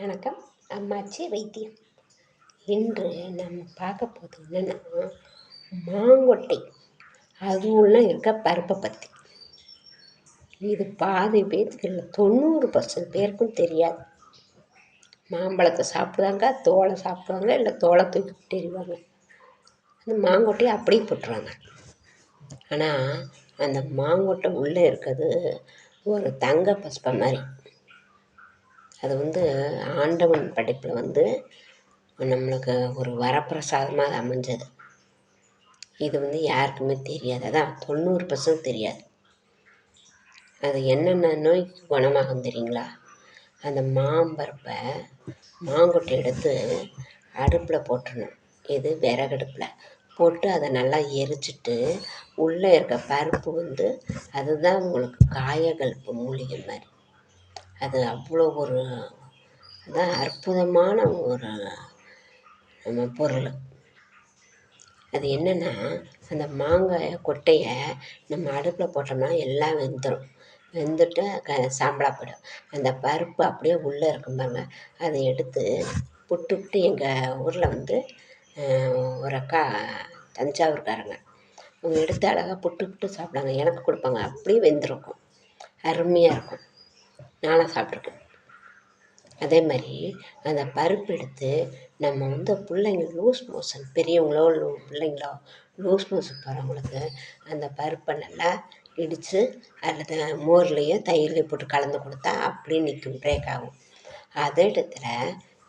வணக்கம். அம்மாச்சி வைத்தியம். இன்று நம்ம பார்க்க போது என்னென்னா மாங்கொட்டை. அதுவும்லாம் இருக்க பருப்பை பற்றி இது பாதி பேருக்கு இல்லை தொண்ணூறு பர்சன்ட் பேருக்கும் தெரியாது. மாம்பழத்தை சாப்பிடுவாங்க தோலை சாப்பிடுவாங்க இல்லை தோலை தூக்கி தெரிவாங்க அந்த மாங்கொட்டையை அப்படியே போட்டுருவாங்க. ஆனால் அந்த மாங்கொட்டை உள்ளே இருக்கிறது ஒரு தங்க பஸ்பம் மாதிரி. அது வந்து ஆண்டவன் படைப்பில் வந்து நம்மளுக்கு ஒரு வரப்பிரசாதமாக அமைஞ்சது. இது வந்து யாருக்குமே தெரியாது. அதான் தொண்ணூறு பர்சன்ட் தெரியாது. அது என்னென்ன நோய்க்கு குணமாகும் தெரியுங்களா? அந்த மாம்பருப்பை மாங்கொட்டை எடுத்து அடுப்பில் போட்டுடணும் இது விறகடுப்பில் போட்டு அதை நல்லா எரிச்சிட்டு உள்ளே இருக்க பருப்பு வந்து அதுதான் உங்களுக்கு காயகல்ப்பு மூலிகை மாதிரி. அது அவ்வளோ ஒரு அதான் அற்புதமான ஒரு நம்ம பொருள். அது என்னென்னா அந்த மாங்காய் கொட்டையை நம்ம அடுப்பில் போட்டோம்னா எல்லாம் வெந்துடும் வெந்துட்டு க சாம்பலாக போயிடும். அந்த பருப்பு அப்படியே உள்ளே இருக்கும் பாருங்க. அதை எடுத்து புட்டு புட்டு எங்கள் ஊரில் வந்து ஒரு அக்கா தஞ்சாவூர்காரங்க. அவங்க எடுத்து அழகாக புட்டு புட்டு சாப்பிடுவாங்க. எனக்கு கொடுப்பாங்க. அப்படியே வெந்திருக்கும். அருமையாக இருக்கும். நானாக சாப்பிட்ருக்கேன். அதே மாதிரி அந்த பருப்பு எடுத்து நம்ம வந்து பிள்ளைங்க லூஸ் மோஷன் பெரியவங்களோ லூ பிள்ளைங்களோ லூஸ் மோஷன் போகிறவங்களுக்கு அந்த பருப்பை நல்லா இடித்து அதில் மோர்லேயோ தயிர்லேயோ போட்டு கலந்து கொடுத்தா அப்படியே நிற்கும் பிரேக் ஆகும். அதே இடத்துல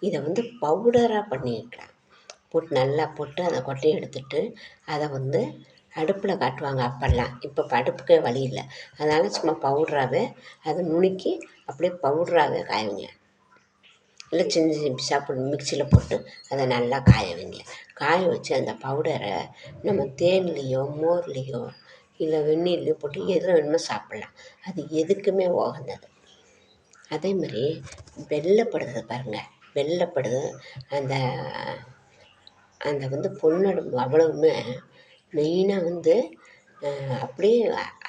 இதை வந்து பவுடராக பண்ணிக்கலாம் போட்டு நல்லா போட்டு அதை கொட்டையை எடுத்துட்டு அதை வந்து அடுப்பில் காட்டுவாங்க அப்போல்லாம். இப்போ அடுப்புக்கே வழி இல்லை. அதனால் சும்மா பவுடராகவே அதை நுணுக்கி அப்படியே பவுடராக காய வைங்க இல்லை சின்ன சின்ன சாப்பிடணும் மிக்சியில் போட்டு அதை நல்லா காய வைங்க காய வச்சு அந்த பவுடரை நம்ம தேன்லேயோ மோர்லேயோ இல்லை வெந்நீர்லேயோ போட்டு எதில் வேணுமோ சாப்பிட்லாம். அது எதுக்குமே உகந்தது. அதே மாதிரி வெள்ளைப்படுது பாருங்கள் வெள்ளைப்படுது. அந்த அந்த வந்து பொன்னடம்பு அவ்வளவுமே மெயினாக வந்து அப்படியே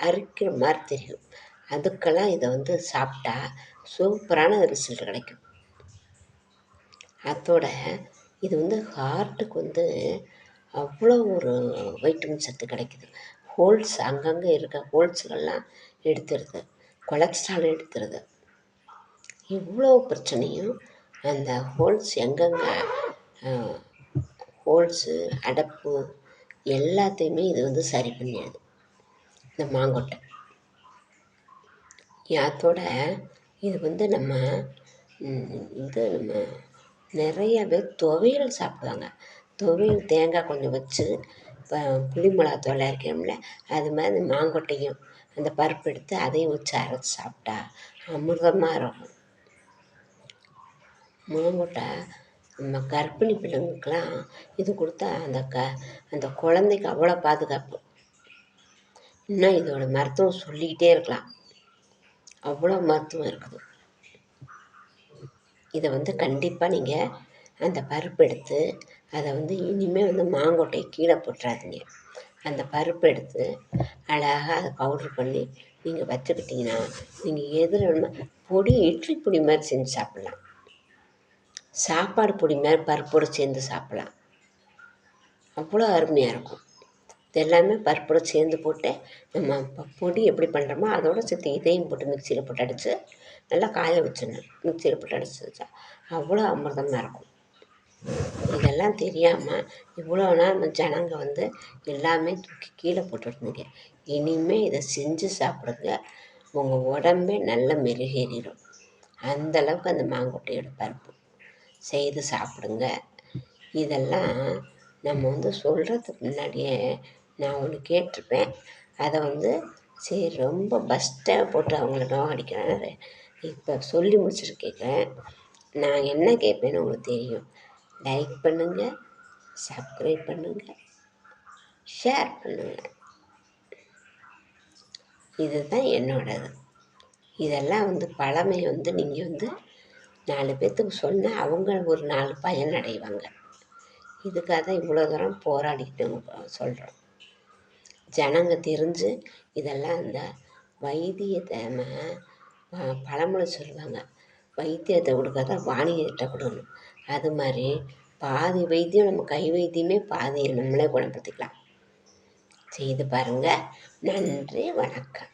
அரிக்கிற மாதிரி தெரியும். அதுக்கெல்லாம் இதை வந்து சாப்பிட்டா சூப்பரான ரிசல்ட் கிடைக்கும். அதோட இது வந்து ஹார்ட்டுக்கு வந்து அவ்வளோ ஒரு வைட்டமின் சத்து கிடைக்குது. ஹோல்ஸ் அங்கங்கே இருக்க ஹோல்ஸுகள்லாம் எடுத்துருது. கொலஸ்ட்ரால் எடுத்துருது. இவ்வளோ பிரச்சனையும் அந்த ஹோல்ஸ் எங்கெங்கே ஹோல்ஸு அடப்பு எல்லாத்தையுமே இது வந்து சரி பண்ணிடுது. இந்த மாங்கொட்டை. அதோட இது வந்து நம்ம இது நம்ம நிறைய பேர் துவையல் சாப்பிடுவாங்க. துவையல் தேங்காய் கொஞ்சம் வச்சு இப்போ புளி மிளகா அரைக்கிறோம்ல அது மாதிரி அந்த மாங்கொட்டையும் அந்த பருப்பு எடுத்து அதையும் வச்சு அரைச்சி சாப்பிட்டா அமிர்தமாக இருக்கும். மாங்கொட்டை நம்ம கர்ப்பிணி பிள்ளைங்களுக்கெல்லாம் இது கொடுத்தா அந்த க அந்த குழந்தைக்கு அவ்வளோ பாதுகாப்பு. இன்னும் இதோட மருத்துவம் சொல்லிக்கிட்டே இருக்கலாம். அவ்வளோ மருத்துவம் இருக்குது. இதை வந்து கண்டிப்பாக நீங்கள் அந்த பருப்பு எடுத்து அதை வந்து இனிமேல் வந்து மாங்கொட்டையை கீழே போட்டுறாதீங்க. அந்த பருப்பு எடுத்து அழகாக அதை பவுட்ரு பண்ணி நீங்கள் வச்சுக்கிட்டிங்கன்னா நீங்கள் எதில் வேணுமோ பொடி இட்லி பொடி மாதிரி செஞ்சு சாப்பிட்லாம். சாப்பாடு பொடி மாதிரி பருப்போடு சேர்ந்து சாப்பிட்லாம். அவ்வளோ அருமையாக இருக்கும். இது எல்லாமே பருப்போடு சேர்ந்து போட்டு நம்ம பொடி எப்படி பண்ணுறோமோ அதோடு சேர்த்து இதையும் போட்டு மிக்சியில் போட்டு அடித்து நல்லா காய வச்சிடணும். மிக்சியில் போட்டு அடித்து வச்சா அவ்வளோ அமிர்தமாக இருக்கும். இதெல்லாம் தெரியாமல் இவ்வளோ நாள் நம்ம ஜனங்க வந்து எல்லாமே தூக்கி கீழே போட்டுருந்தீங்க இனிமேல் இதை செஞ்சு சாப்பிடுங்க. உங்கள் உடம்பே நல்ல மெருகேறிடும். அந்தளவுக்கு அந்த மாங்கொட்டையோட பருப்பு. செய்து சாப்பிடுங்க. இதெல்லாம் நம்ம வந்து சொல்கிறதுக்கு முன்னாடியே நான் ஒன்று கேட்டிருப்பேன். அதை வந்து சரி ரொம்ப பஸ்ட்டாக போட்டு அவங்கள நோகடிக்கிறேன் இப்போ சொல்லி முடிச்சுட்டு கேட்குறேன் நான் என்ன கேட்பேன்னு உங்களுக்கு தெரியும். லைக் பண்ணுங்கள் சப்ஸ்கிரைப் பண்ணுங்கள் ஷேர் பண்ணுங்கள் இதுதான் என்னோடது. இதெல்லாம் வந்து பழமை வந்து நீங்கள் வந்து நாலு பேர்த்துக்கு சொன்னால் அவங்க ஒரு நாலு பயன் அடைவாங்க இதுக்காக தான் இவ்வளோ தூரம் போராடிக்கிட்டு சொல்கிறோம் ஜனங்க தெரிஞ்சு இதெல்லாம் இந்த வைத்தியத்தை பழமொழி சொல்லுவாங்க. வைத்தியத்தை கொடுக்காத வாணிகிட்ட கொடுக்கணும். அது மாதிரி பாதி வைத்தியம் நம்ம கை வைத்தியமே பாதியை நம்மளே குணப்படுத்திக்கலாம். செய்து பாருங்கள் நன்றி வணக்கம்.